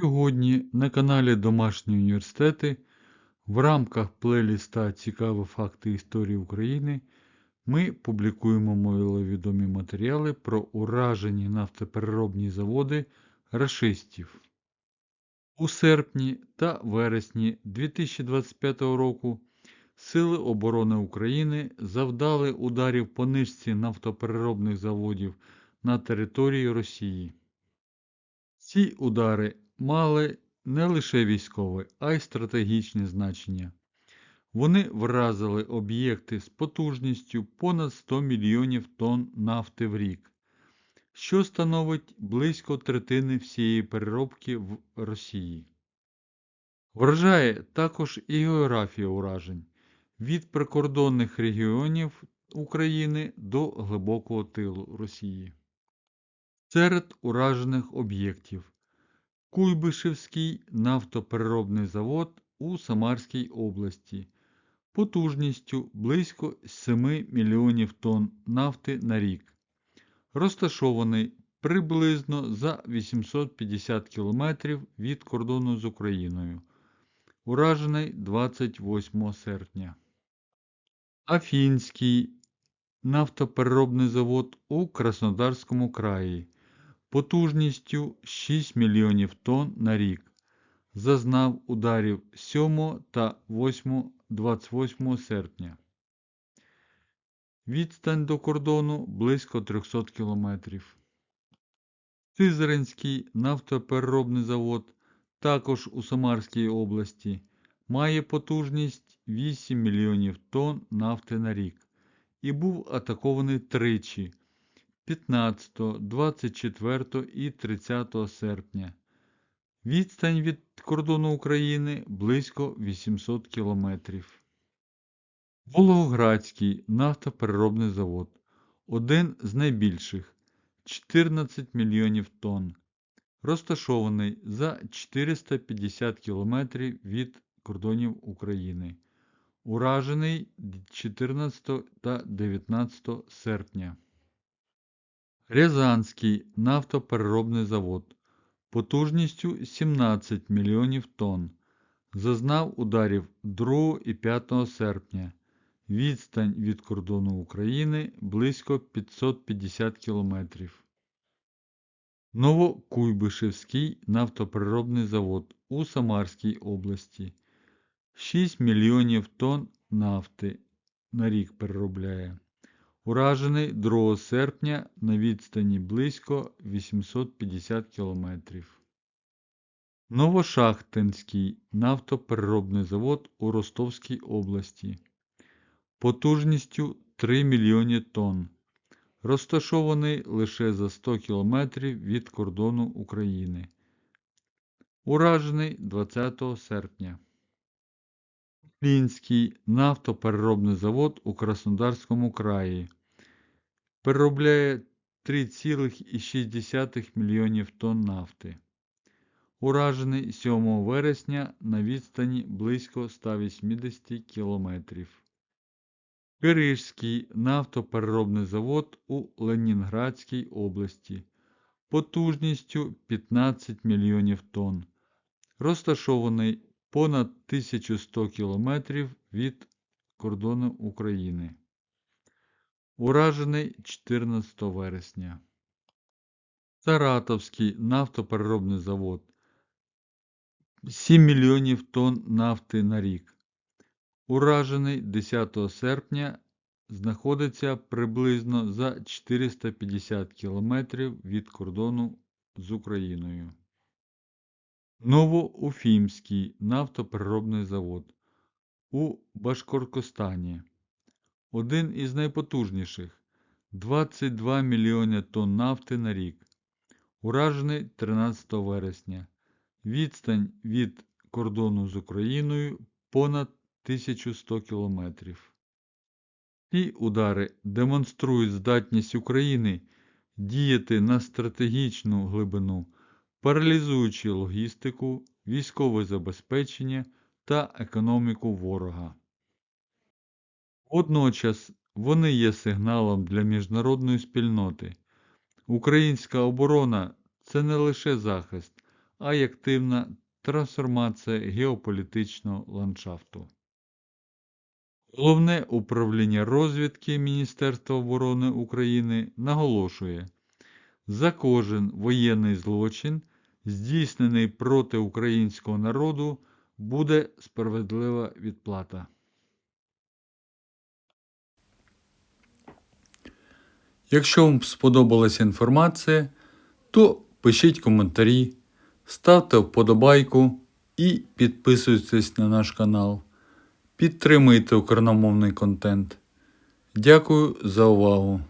Сьогодні на каналі Домашні університети в рамках плейліста Цікаві факти історії України ми публікуємо маловідомі матеріали про уражені нафтопереробні заводи рашистів. У серпні та вересні 2025 року Сили оборони України завдали ударів по низці нафтопереробних заводів на території Росії. Ці удари мали не лише військове, а й стратегічне значення. Вони вразили об'єкти з потужністю понад 100 мільйонів тонн нафти в рік, що становить близько третини всієї переробки в Росії. Вражає також і географія уражень від прикордонних регіонів України до глибокого тилу Росії. Серед уражених об'єктів Куйбишевський нафтопереробний завод у Самарській області потужністю близько 7 мільйонів тонн нафти на рік, розташований приблизно за 850 км від кордону з Україною, уражений 28 серпня. Афінський нафтопереробний завод у Краснодарському краї потужністю 6 мільйонів тонн на рік зазнав ударів 7 та 8 28 серпня. Відстань до кордону близько 300 км. Сизринський нафтопереробний завод, також у Самарській області, має потужність 8 мільйонів тонн нафти на рік і був атакований тричі 15, 24 і 30 серпня. Відстань від кордону України близько 800 кілометрів. Волгоградський нафтопереробний завод один з найбільших 14 мільйонів тонн, розташований за 450 кілометрів від кордонів України, уражений 14 та 19 серпня. Рязанський нафтопереробний завод потужністю 17 мільйонів тонн зазнав ударів 2 і 5 серпня. Відстань від кордону України близько 550 км. Новокуйбишевський нафтопереробний завод у Самарській області 6 мільйонів тонн нафти на рік переробляє. Уражений 2 серпня на відстані близько 850 км. Новошахтинський нафтопереробний завод у Ростовській області потужністю 3 мільйони тонн, розташований лише за 100 км від кордону України. Уражений 20 серпня. Клінський нафтопереробний завод у Краснодарському краї переробляє 3,6 мільйонів тонн нафти. Уражений 7 вересня на відстані близько 180 кілометрів. Кирижський нафтопереробний завод у Ленінградській області потужністю 15 мільйонів тонн, розташований понад 1100 кілометрів від кордону України. Уражений 14 вересня. Саратовський нафтопереробний завод 7 мільйонів тонн нафти на рік. Уражений 10 серпня знаходиться приблизно за 450 км від кордону з Україною. Новоуфімський нафтопереробний завод у Башкоркостані. Один із найпотужніших 22 мільйони тонн нафти на рік. Уражений 13 вересня. Відстань від кордону з Україною понад 1100 кілометрів. Ці удари демонструють здатність України діяти на стратегічну глибину, паралізуючи логістику, військове забезпечення та економіку ворога. Водночас вони є сигналом для міжнародної спільноти. Українська оборона це не лише захист, а й активна трансформація геополітичного ландшафту. Головне управління розвідки Міністерства оборони України наголошує, за кожен воєнний злочин, здійснений проти українського народу, буде справедлива відплата. Якщо вам сподобалася інформація, то пишіть коментарі, ставте вподобайку і підписуйтесь на наш канал. Підтримуйте україномовний контент. Дякую за увагу!